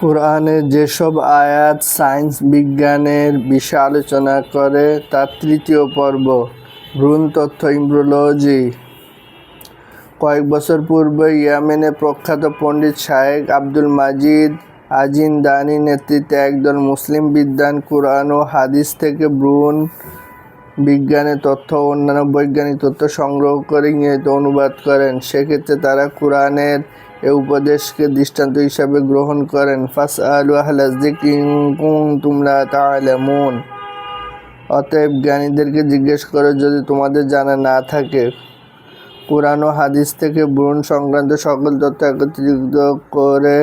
কোরআনে যেসব আয়াত সায়েন্স বিজ্ঞানের বিষয়ে আলোচনা করে, তার তৃতীয় পর্ব, ভ্রূণ তথ্য ইমব্রোলজি। কয়েক বছর পূর্বে ইয়ামেনে প্রখ্যাত পণ্ডিত শায়েখ আব্দুল মাজিদ আজিন দানি নেতৃত্বে একদল মুসলিম বিদ্বান কোরআন ও হাদিস থেকে ভ্রূণ বিজ্ঞানের তথ্য ও অন্যান্য বৈজ্ঞানিক তথ্য সংগ্রহ করে ইংরেজিতে অনুবাদ করেন। সেক্ষেত্রে তারা কোরআনের এ উপদেশকে দৃষ্টান্ত হিসাবে গ্রহণ করেন। ফাস আলু তালামুন অতএব জ্ঞানীদেরকে জিজ্ঞেস করো যদি তোমাদের জানা না থাকে। কোরআন ও হাদিস থেকে ভ্রূণ সংক্রান্ত সকল তথ্য একত্রিত করে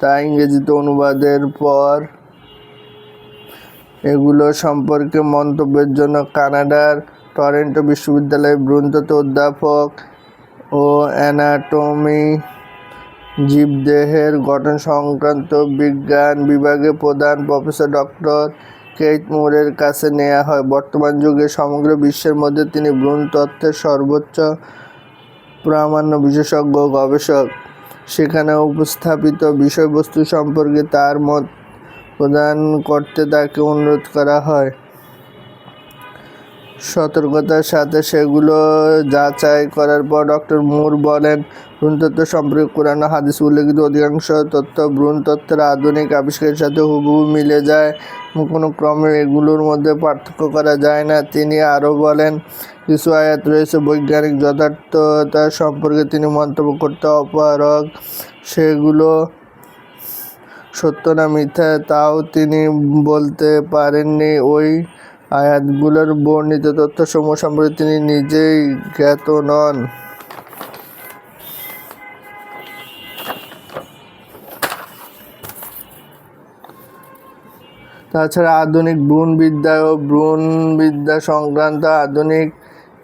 তা ইংরেজিতে অনুবাদের পর এগুলো সম্পর্কে মন্তব্যের জন্য কানাডার টরেন্টো বিশ্ববিদ্যালয়ের ভ্রূণতত্ত্ব অধ্যাপক ও অ্যানাটমি জীবদেহের গঠন সংক্রান্ত বিজ্ঞান বিভাগে প্রধান প্রফেসর ডক্টর কেইট মোরের কাছে নেওয়া হয়। বর্তমান যুগে সমগ্র বিশ্বের মধ্যে তিনি ভ্রূণ তত্ত্বের সর্বোচ্চ প্রামাণ্য বিশেষজ্ঞ গবেষক। সেখানে উপস্থাপিত বিষয়বস্তু সম্পর্কে তার মত প্রদান করতে তাকে অনুরোধ করা হয়। সতর্কতার সাথে সেগুলো যাচাই করার পর ডক্টর মুর বলেন ভ্রূণতত্ত্ব সম্পর্কে কোরআন হাদিস উল্লেখিত অধিকাংশ তথ্য ভ্রূণতত্ত্বের আধুনিক আবিষ্কারের সাথে হুবহু মিলে যায়। কোনো ক্রমে এগুলোর মধ্যে পার্থক্য করা যায় না। তিনি আরও বলেন, কিছু আয়াত রয়েছে বৈজ্ঞানিক যথার্থতা সম্পর্কে তিনি মন্তব্য করতে অপারগ। সেগুলো সত্য না মিথ্যা, তাও তিনি বলতে পারেননি। ওই আয়াতগুলোর বর্ণিত তথ্যসমূহ সম্পর্কে তিনি নিজেই জ্ঞাত নন। তাছাড়া আধুনিক ভ্রূণবিদ্যা ও ভ্রূণবিদ্যা সংক্রান্ত আধুনিক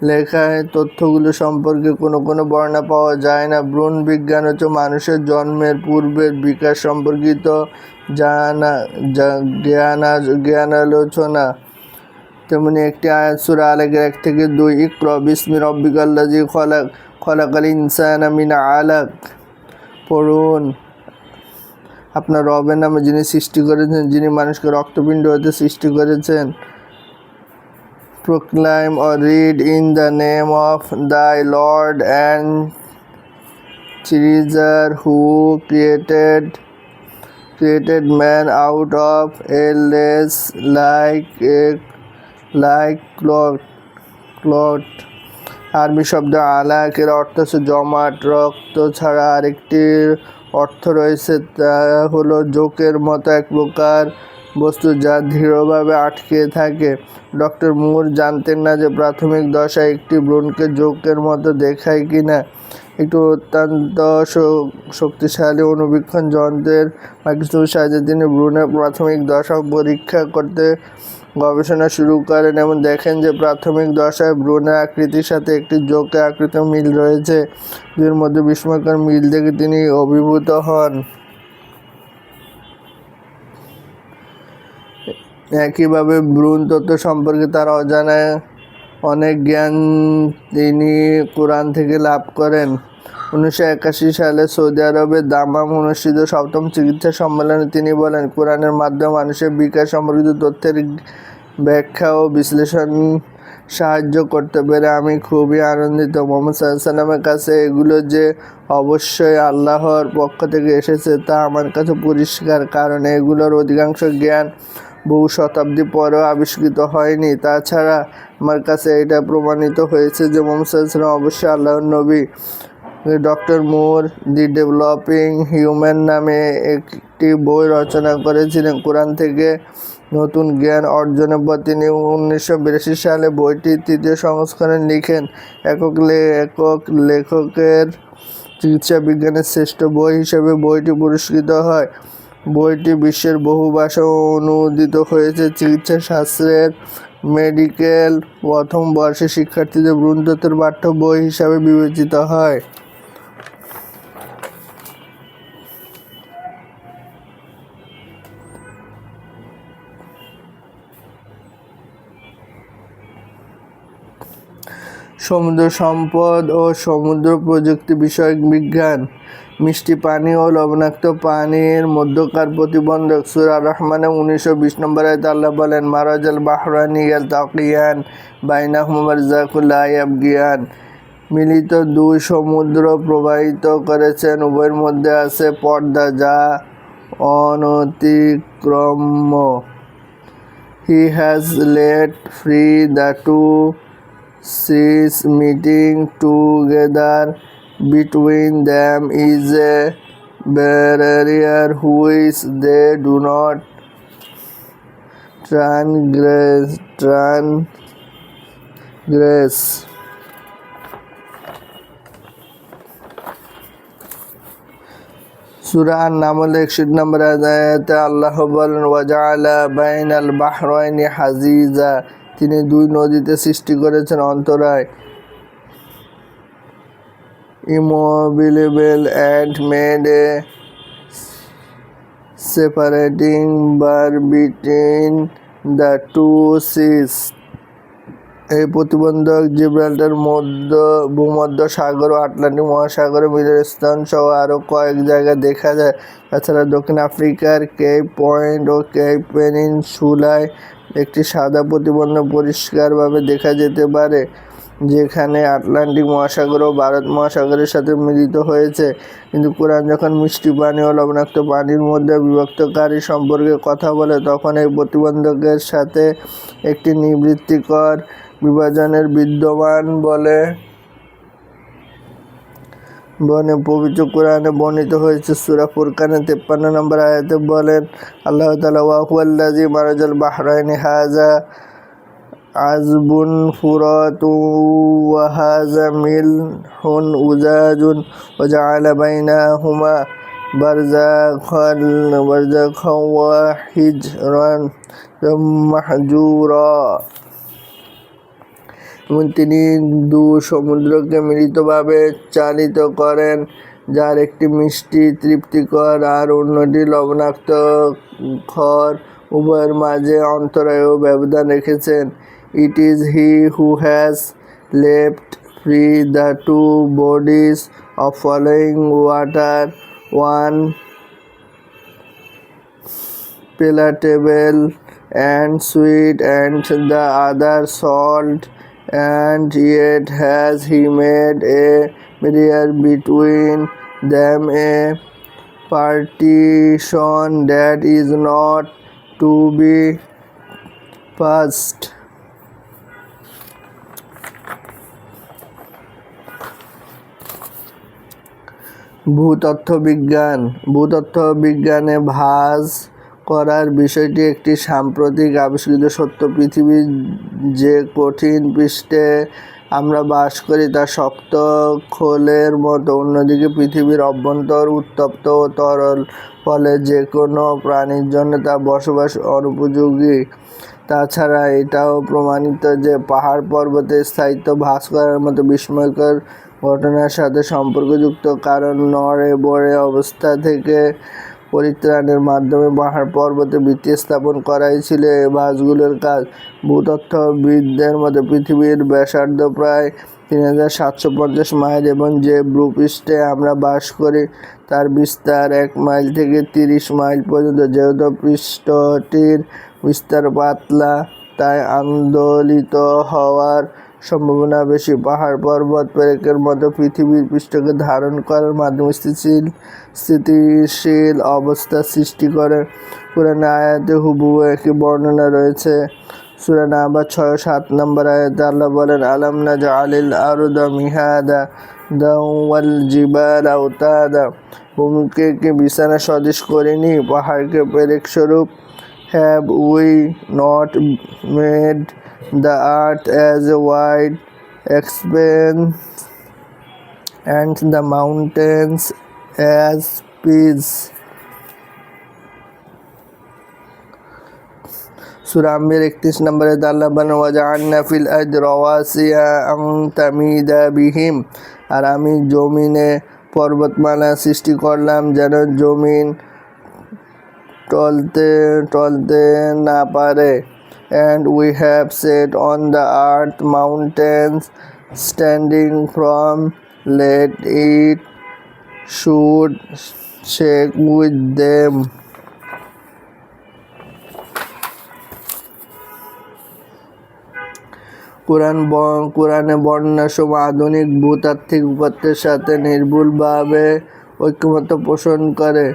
লেখায় তথ্যগুলো সম্পর্কে কোনো কোনো বর্ণনা পাওয়া যায় না। ভ্রূণ বিজ্ঞান হচ্ছে মানুষের জন্মের পূর্বের বিকাশ সম্পর্কিত জানা জ্ঞানা জ্ঞানালোচনা। তেমনি একটি আয়াত সুরা আলেকের এক থেকে দুই ইকর, বিসমি রব্বিকাল্লাজি খলাক, খলাকাল ইনসান মিন আলাক। পড়ুন। আপনার রবের নামে যিনি সৃষ্টি করেছেন, যিনি মানুষকে রক্তপিণ্ড হতে সৃষ্টি করেছেন, proclaim or read in the name of thy Lord and Creator who created created man out of a less like a like clot clot আরবি শব্দ আলাকের অর্থ হচ্ছে জমাট, রক্ত ছাড়া আরেকটির অর্থ রয়েছে, তা হলো জোকের মতো এক প্রকার বস্তু যা দৃঢ়ভাবে আটকে থাকে। ডক্টর মুর জানতেন না যে প্রাথমিক দশায় একটি ব্রণকে জোকের মতো দেখায় কি না একটু অত্যন্ত শক্তিশালী অনুবীক্ষণ যন্ত্রের মাইক্রোস্কোপের সাহায্যে তিনি ভ্রূণের প্রাথমিক দশা পরীক্ষা করতে গবেষণা শুরু করেন এবং দেখেন যে প্রাথমিক দশায় ভ্রূণের আকৃতির সাথে একটি জোকে আকৃত মিল রয়েছে দুইয়ের মধ্যে বিস্ময়কর মিল দেখে তিনি অভিভূত হন। একইভাবে ভ্রূণ তত্ত্ব সম্পর্কে তার অজানা অনেক জ্ঞান তিনি কোরআন থেকে লাভ করেন। উনিশশো একাশি সালে সৌদি আরবের দামাম অনুষ্ঠিত সপ্তম চিকিৎসা সম্মেলনে তিনি বলেন, কোরআনের মাধ্যমে মানুষের বিকাশ সম্পর্কিত তথ্যের ব্যাখ্যা ও বিশ্লেষণ সাহায্য করতে পেরে আমি খুবই আনন্দিত। মোহাম্মদ সাল্লামের কাছে এগুলো যে অবশ্যই আল্লাহর পক্ষ থেকে এসেছে তা আমার কাছে পরিষ্কার, কারণ এগুলোর অধিকাংশ জ্ঞান বহু শতাব্দী পরেও আবিষ্কৃত হয়নি। তাছাড়া আমার কাছে এটা প্রমাণিত হয়েছে যে মোহাম্মদ সাল্লাম অবশ্যই আল্লাহর নবী। Doctor Moore the developing human নামে একটি বই রচনা করেছিলেন। কোরআন থেকে নতুন জ্ঞান অর্জনের পর তিনি উনিশশো বিরাশি সালে বইটির তৃতীয় সংস্করণ লিখেন। একক একক লেখকের চিকিৎসা বিজ্ঞানের শ্রেষ্ঠ বই হিসেবে বইটি পুরস্কৃত হয়। বইটি বিশ্বের বহু ভাষায় অনুদিত হয়েছে। চিকিৎসা শাস্ত্রের মেডিকেল প্রথম বর্ষের শিক্ষার্থীদের ভ্রূণতত্ত্বের পাঠ্য বই হিসাবে বিবেচিত হয়। সমুদ্র সম্পদ ও সমুদ্র প্রযুক্তি বিষয়ক বিজ্ঞান, মিষ্টি পানি ও লবণাক্ত পানির মধ্যকার প্রতিবন্ধক সুরা রহমানে উনিশশো বিশ নম্বর আল্লাহ বলেন, মারাজাল বাহরানি ইয়াল তাকিয়ান বাইনাহুম বারজাকুল্লাহ ইয়াবগিয়ান। মিলিত দুই সমুদ্র প্রবাহিত করেছেন, উভয়ের মধ্যে আছে পর্দা যা অনতিক্রম্য। He has let free the two seas meeting together between them is a barrier which they do not transgress transgress সুরা নামল একষট্টি নম্বর আয়াতে আল্লাহ বলেন ওয়াজাআলা বাইনাল বাহরাইনি হাজিজা তিনি দুই নদীতে সৃষ্টি করেছেন অন্তরায়। immovable and made a separating bar between the two seas এই প্রতিবন্ধক জিব্রাল্টার মধ্য, ভূমধ্য সাগর ও আটলান্টিক মহাসাগরের মিলনস্থান সহ আরও কয়েক জায়গায় দেখা যায়। তাছাড়া দক্ষিণ আফ্রিকার কেপ পয়েন্ট ও কেপ পেনিনসুলায় একটি সাদা প্রতিবন্ধ পরিষ্কারভাবে দেখা যেতে পারে, যেখানে আটলান্টিক মহাসাগর ও ভারত মহাসাগরের সাথে মিলিত হয়েছে। কিন্তু কোরআন যখন মিষ্টি পানি ও লবণাক্ত পানির মধ্যে বিভক্তকারী সম্পর্কে কথা বলে, তখন এই প্রতিবন্ধকের সাথে একটি নিবৃত্তিকর বিভাজনের বিদ্যমান বলে বনে পবিত্র কোরআনে বর্ণিত হয়েছে সুরা ফুরকানে তেপ্পান্ন নম্বর আয়াতে বলেন, আল্লাহ তালা ওয়াহুয়াল্লাজি মারাজাল বাহরাইনি হাজা আজবুন ফুরাত ওয়াহাজা মিল হুন উজাজুন ওজাআলা বাইনাহুমা বারজাখাল বারজাখা ওয়া হিজরান মাহজুরা। এবং তিনি দু সমুদ্রকে মিলিতভাবে চালিত করেন, যার একটি মিষ্টি তৃপ্তিকর আর অন্যটি লবণাক্ত খর উভয়ের মাঝে অন্তরায় ব্যবধান রেখেছেন। It is he who has left free the two bodies of flowing water one palatable and sweet, and the other salt. And yet has he made a barrier between them a partition that is not to be passed ভূতত্ত্ব বিজ্ঞান ভূতত্ত্ব বিজ্ঞানে ভাঁজ করার বিষয়টি একটি সাম্প্রতিক আবিষ্কৃত সত্য। পৃথিবীর যে কঠিন পৃষ্ঠে আমরা বাস করি, তা শক্ত খোলের মতো। অন্যদিকে, পৃথিবীর অভ্যন্তর উত্তপ্ত ও তরল, ফলে যে কোনো প্রাণীর জন্য তা বসবাস অনুপযোগী। তাছাড়া, এটাও প্রমাণিত যে পাহাড় পর্বতের স্থায়িত্ব ভাস করার মতো বিস্ময়কর ঘটনার সাথে সম্পর্কযুক্ত। কারণ নড়ে বড়ে অবস্থা থেকে পরিত্রাণের মাধ্যমে পাহাড় পর্বতে ভিত্তি স্থাপন করাই ছিল এই বাসগুলোর কাজ। ভূতত্ত্ববিদদের মতে পৃথিবীর ব্যাসার্ধ প্রায় তিন হাজার সাতশো পঞ্চাশ মাইল এবং যে ভূপৃষ্ঠে আমরা বাস করি তার বিস্তার এক মাইল থেকে তিরিশ মাইল পর্যন্ত। যেহেতু পৃষ্ঠটির বিস্তার পাতলা, তাই আন্দোলিত হওয়ার সম্ভাবনা বেশি। পাহাড় পর্বত, পেরেকের মতো পৃথিবীর পৃষ্ঠকে ধারণ করার মাধ্যমে স্থিতিশীল স্থিতিশীল অবস্থা সৃষ্টি করে। পুরানো আয়াতে হুবহু একটি বর্ণনা রয়েছে। সুরানা আবার ছয় সাত নম্বর আয়াতে আল্লাহ বলেন, আলম না আলিল আরুদা মিহাদা দাওয়াল জিবাল আউতাদা ভূমিকে বিছানা সদৃশ করিনি? পাহাড়কে পেরেক স্বরূপ have we not made the earth as a wide expanse and the mountains as peas সুরামের একত্রিশ নম্বরে আল্লাহ বান ওয়াজাআন্না ফিল আজ রওয়াসিয়া আং তামিদা বিহিম আর আমি জমিনে পর্বতমালা সৃষ্টি করলাম যেন জমিন টলতে টলতে না পারে। And we have set on the earth mountains standing from let it should shake with them Quran কোরআনে বর্ণনার সময় আধুনিক ভূতাত্ত্বিক উপাত্তের সাথে নির্ভুলভাবে ঐক্যমত্য পোষণ করে।